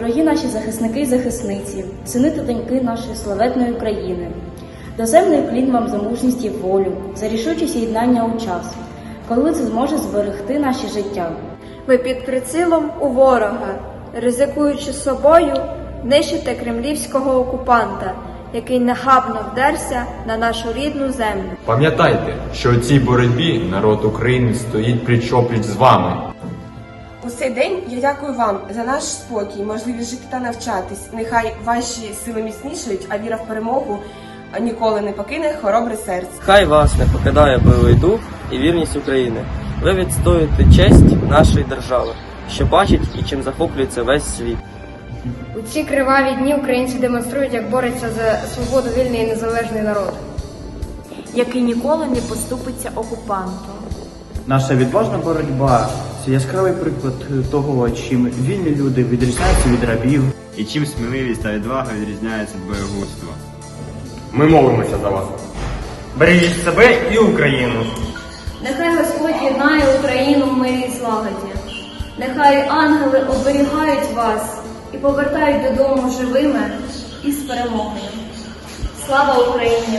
Дорогі наші захисники і захисниці, сини та доньки нашої славетної України, доземний плін вам за мужність і волю, за рішучість єднання у час, коли це зможе зберегти наші життя. Ви під прицілом у ворога, ризикуючи собою, нищите кремлівського окупанта, який нахабно вдерся на нашу рідну землю. Пам'ятайте, що у цій боротьбі народ України стоїть пліч-опліч з вами. У цей день я дякую вам за наш спокій, можливість жити та навчатись. Нехай ваші сили міцнішають, а віра в перемогу ніколи не покине хоробре серце. Хай вас не покидає бойовий дух і вірність України. Ви відстоюєте честь нашої держави, що бачить і чим захоплюється весь світ. У ці криваві дні українці демонструють, як бореться за свободу вільний і незалежний народ. який ніколи не поступиться окупанту. Наша відважна боротьба яскравий приклад того, чим вільні люди відрізняються від рабів. і чим сміливість та відвага відрізняються від боєгузтва. Ми молимося за вас. Бережіть себе і Україну. Нехай Господь єднає Україну в мирі і злагоді. Нехай ангели оберігають вас і повертають додому живими і з перемогою. Слава Україні!